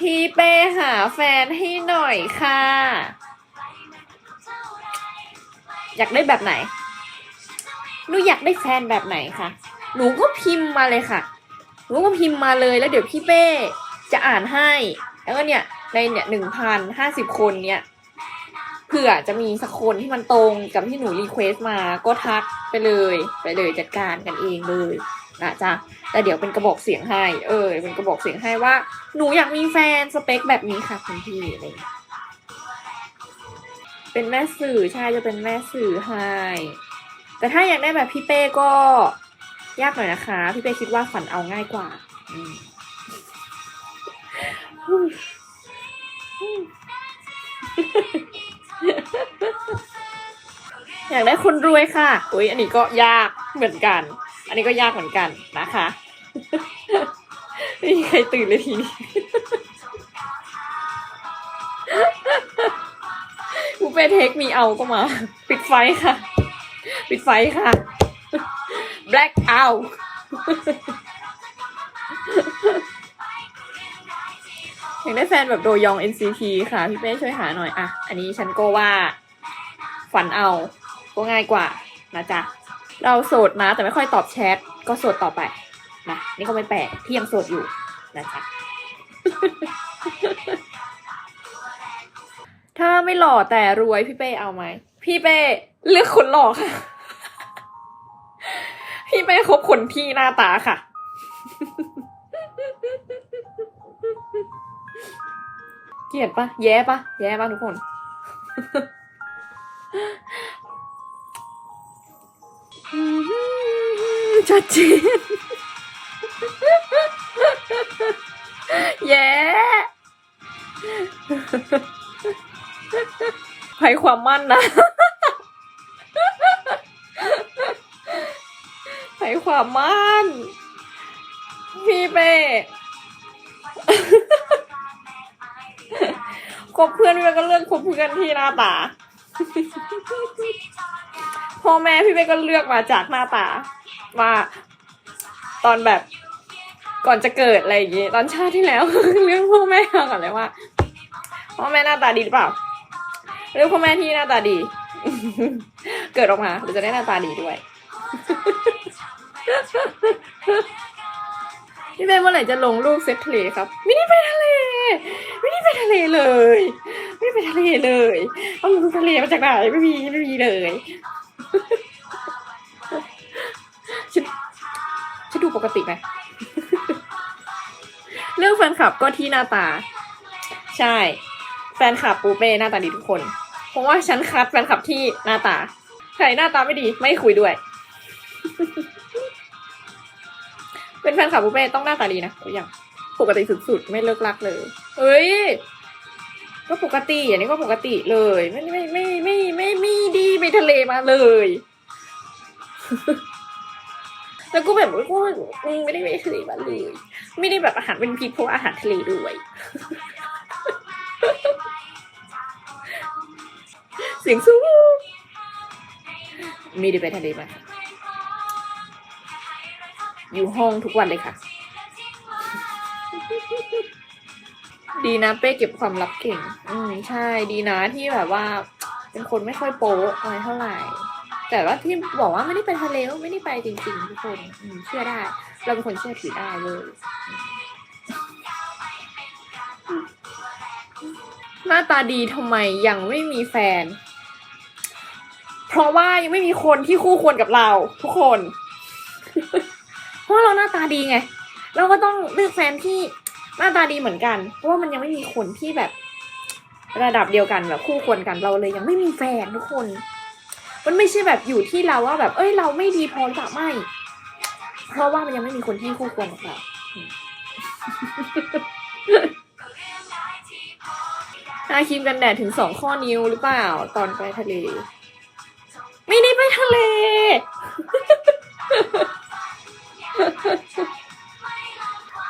พี่เป้หาแฟนให้หน่อยค่ะ อยากได้แบบไหน หนูอยากได้แฟนแบบไหนคะ หนูก็พิมพ์มาเลยค่ะ หนูก็พิมพ์มาเลยแล้วเดี๋ยวพี่เป้จะอ่านให้ แล้วก็เนี่ยในเนี่ยหนึ่งพันห้าสิบคนเนี่ยเผื่อจะมีสักคนที่มันตรงกับที่หนูรีเควสต์มาก็ทักไปเลย ไปเลยจัดการกันเองเลย นะจ๊ะแต่เดี๋ยวเป็นกระบอกเสียงให้ เออเป็นกระบอกเสียงให้ว่า หนูอยากมีแฟนสเปคแบบนี้ค่ะคุณพี่อะไรเงี้ยเป็นแม่สื่อใช่จะเป็นแม่สื่อให้ แต่ถ้าอยากได้แบบพี่เป้ก็ยากหน่อยนะคะ พี่เป้คิดว่าฝันเอาง่ายกว่าอืมอยากได้คนรวยค่ะอุ้ยอันนี้ก็ยากเหมือนกัน อันนี้ก็ยากเหมือนกันนะคะไม่มีใครตื่นเลยทีนี้กูเป้เทคมีเอาก็มา ปิดไฟค่ะ ปิดไฟค่ะ black out อยากได้แฟนแบบโดยอง NCT ค่ะ พี่เป้ช่วยหาหน่อย อะ อันนี้ฉันก็ว่า ฝันเอา ก็ง่ายกว่านะจ๊ะ เราโสดนะแต่ไม่ค่อยตอบแชทก็โสดต่อไปนะนี่ก็ไม่แปลกที่ยังโสดอยู่นะจ๊ะถ้าไม่หล่อแต่รวยพี่เป้เอาไหมพี่เป้เลือกคนหล่อค่ะ พี่เป้คบคนที่หน้าตาค่ะ เกลียดปะแย่ปะแย่ปะทุกคน ชัดเจนแย่ให้ความมั่นนะให้ความมั่น พี่เป้คบเพื่อนพี่เป้ก็เลือกคบเพื่อนที่หน้าตา พ่อแม่พี่เป้ก็เลือกมาจากหน้าตาว่าตอนแบบก่อนจะเกิดอะไรอย่างงี้ตอนชาติที่แล้ว เรื่องพ่อแม่ก่อนเลยว่าพ่อแม่หน้าตาดีหรือเปล่าเรื่องพ่อแม่ที่หน้าตาดี เกิดออกมาเราจะได้หน้าตาดีด้วยพี่เป้เมื่อไหร่จะลงรูปเซ็ตทะเลครับ ไม่ได้ไปทะเล ไม่ได้ไปทะเลเลย ไม่ได้ไปทะเลเลยเอาลงทะเลมาจากไหนไม่มีไม่มีเลย ฉันฉันดูปกติไหม เรื่องแฟนคลับก็ที่หน้าตา ใช่ แฟนคลับปูเป้หน้าตาดีทุกคน เพราะว่าฉันคัดแฟนคลับที่หน้าตา ใครหน้าตาไม่ดีไม่คุยด้วย เป็นแฟนคลับปูเป้ต้องหน้าตาดีนะตัวอย่างปกติสุดๆ ไม่เลิกลักเลยเฮ้ย ก็ปกติ อันนี้ก็ปกติเลย ไม่ไม่ไม่ไม่ไม ทะเลมาเลย แล้วก็แบบว่าก็ไม่ได้ไปทะเลมาเลย ไม่ได้แบบอาหารเป็นพิษเพราะอาหารทะเลด้วยเสียงสูงไม่ได้ไปทะเลมาอยู่ห้องทุกวันเลยค่ะ ดีนะเป้เก็บความลับเก่ง อืมใช่ ดีนะที่แบบว่า เป็นคนไม่ค่อยโป๊ะอะไรเท่าไหร่ แต่ว่าที่บอกว่าไม่ได้ไปทะเลไม่ได้ไปจริงๆทุกคนอืเชื่อได้ เราเป็นคนเชื่อถือได้เลย หน้าตาดีทำไมยังไม่มีแฟน เพราะว่ายังไม่มีคนที่คู่ควรกับเรา ทุกคน เพราะเราหน้าตาดีไง เราก็ต้องเลือกแฟนที่หน้าตาดีเหมือนกัน เพราะว่ามันยังไม่มีคนที่แบบ ระดับเดียวกันแบบคู่ควรกันเราเลยยังไม่มีแฟนทุกคน มันไม่ใช่แบบอยู่ที่เราว่าแบบ เอ้ยเราไม่ดีพอหรือเปล่าไม่ เพราะว่ามันยังไม่มีคนที่คู่ควรกับเราอืมทาครีมกันแดดถึงสองข้อนิ้วหรือเปล่า ตอนไปทะเล ไม่ได้ไปทะเล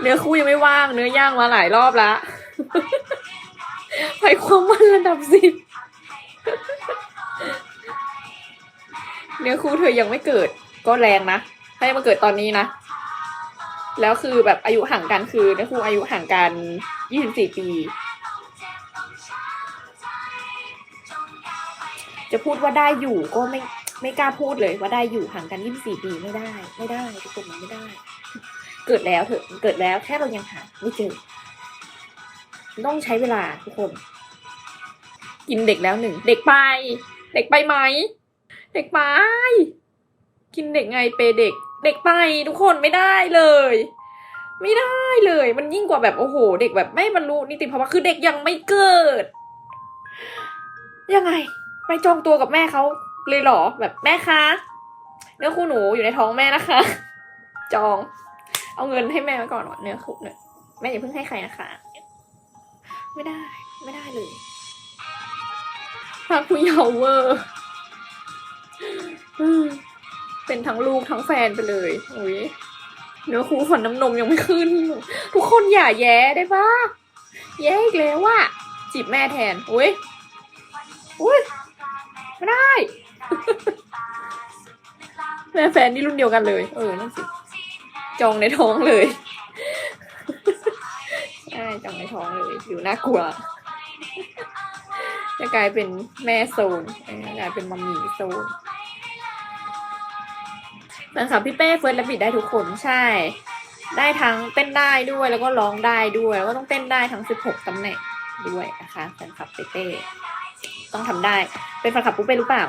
เนื้อคู่ยังไม่ว่าง เนื้อย่างมาหลายรอบละ ไปความมันระดับสิบเนื้อคู่เธอยังไม่เกิด ก็แรงนะถ้ายังมาเกิดตอนนี้นะ แล้วคือแบบอายุห่างกันคือเนื้อคู่อายุห่างกันยี่สิบสี่ปี จะพูดว่าได้อยู่ก็ไม่ไม่กล้าพูดเลยว่าได้อยู่ห่างกันยี่สิบสี่ปีไม่ได้ ไม่ได้ทุกคนมันไม่ได้ เกิดแล้วเถอะเกิดแล้วแค่เรายังหาไม่เจอต้องใช้เวลาทุกคน กินเด็กแล้วหนึ่ง เด็กไป เด็กไปไหม เด็กไป กินเด็กไงเปย์เด็ก เด็กไปทุกคนไม่ได้เลย ไม่ได้เลย มันยิ่งกว่าแบบโอ้โห เด็กแบบไม่บรรลุนิติภาวะคือเด็กยังไม่เกิด ยังไง ไปจองตัวกับแม่เขาเลยเหรอแบบแม่คะ เนื้อคู่หนูอยู่ในท้องแม่นะคะ จอง เอาเงินให้แม่ไว้ก่อนวะเนื้อคู่เนี่ยแม่อย่าเพิ่งให้ใครนะคะ ไม่ได้ ไม่ได้เลยาผู้เยาว์เวอร์เป็นทั้งลูกทั้งแฟนไปเลยอุ้ยเนื้อคู่ฝันน้ำนมยังไม่ขึ้น ทุกคนอย่าแย้ได้ปะแย้อีกแล้วว่าจีบแม่แทนอุ้ยอุ้ยไม่ได้ แม่แฟนนี่รุ่นเดียวกันเลย เออนั่นสิจองในท้องเลยใช่จองในท้องเลยอยู่น่ากลัว จะกลายเป็นแม่โซนกลายเป็นมัมมี่โซนนครับพี่เป้เฟิร์สและบิดได้ทุกคนใช่ ได้ทั้งเต้นได้ด้วยแล้วก็ร้องได้ด้วย แล้วก็ต้องเต้นได้ทั้ง 16 ตำแหน่งด้วยนะคะแฟนคลับเป้ต้องทำได้ เป็นแฟนคลับปุ๊เป้รู้เปล่า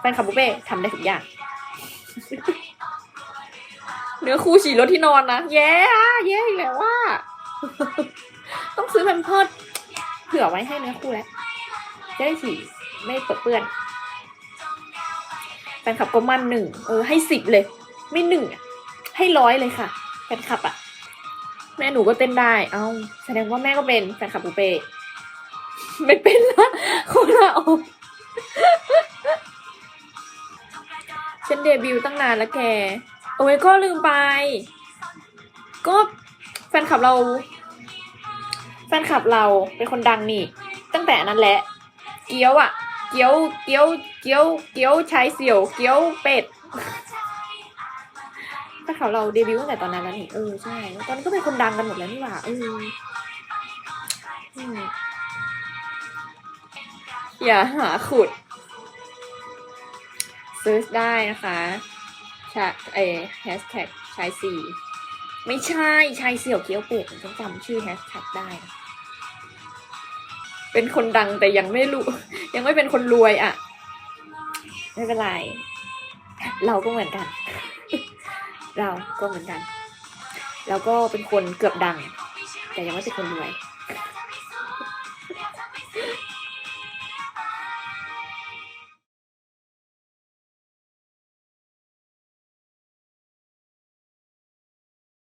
แฟนคลับปุ๊เป้ทำได้ทุกอย่าง เนื้อคู่ฉี่รถที่นอนนะแย่แย่อีกแล้วว่า ต้องซื้อแพมเพิร์ดเผื่อไว้ให้เนื้อคู่แล้ว จะได้ฉี่ไม่เปเปื้อนแฟนคลับก็มั่นหนึ่งเออให้สิบเลย ไม่หนึ่งอะให้ร้อยเลยค่ะแฟนคลับอะ แม่หนูก็เต้นได้ เอ้าแสดงว่าแม่ก็เป็นแฟนคลับปูเป้ไม่เป็นละคนละออกฉันเดบิวต์ตั้งนานแล้วแก โอ้ยก็ลืมไป ก็แฟนคลับเรา แฟนคลับเราเป็นคนดังนี่ ตั้งแต่นั้นแหละ เกี๊ยวอะ เกี๊ยว เกี๊ยว เกี๊ยว เกี๊ยวชายเสี่ยว เกี๊ยวเป็ดแฟนคลับเราเดบิวต์ตั้งแต่ตอนนั้นแล้วนี่ เออใช่ ตอนนี้ก็เป็นคนดังกันหมดแล้วนี่หว่าเอออย่าหาขุดเซิร์ชได้นะคะชาเอแฮชแท็กชายสี่ ไม่ใช่ ชายเสี่ยวเกี๊ยวเป็ดฉันจำชื่อแฮชแท็กได้นะ เป็นคนดังแต่ยังไม่รู้ ยังไม่เป็นคนรวยอะ ไม่เป็นไร เราก็เหมือนกัน เราก็เหมือนกันแล้วก็เป็นคนเกือบดัง แต่ยังไม่ใช่คนรวย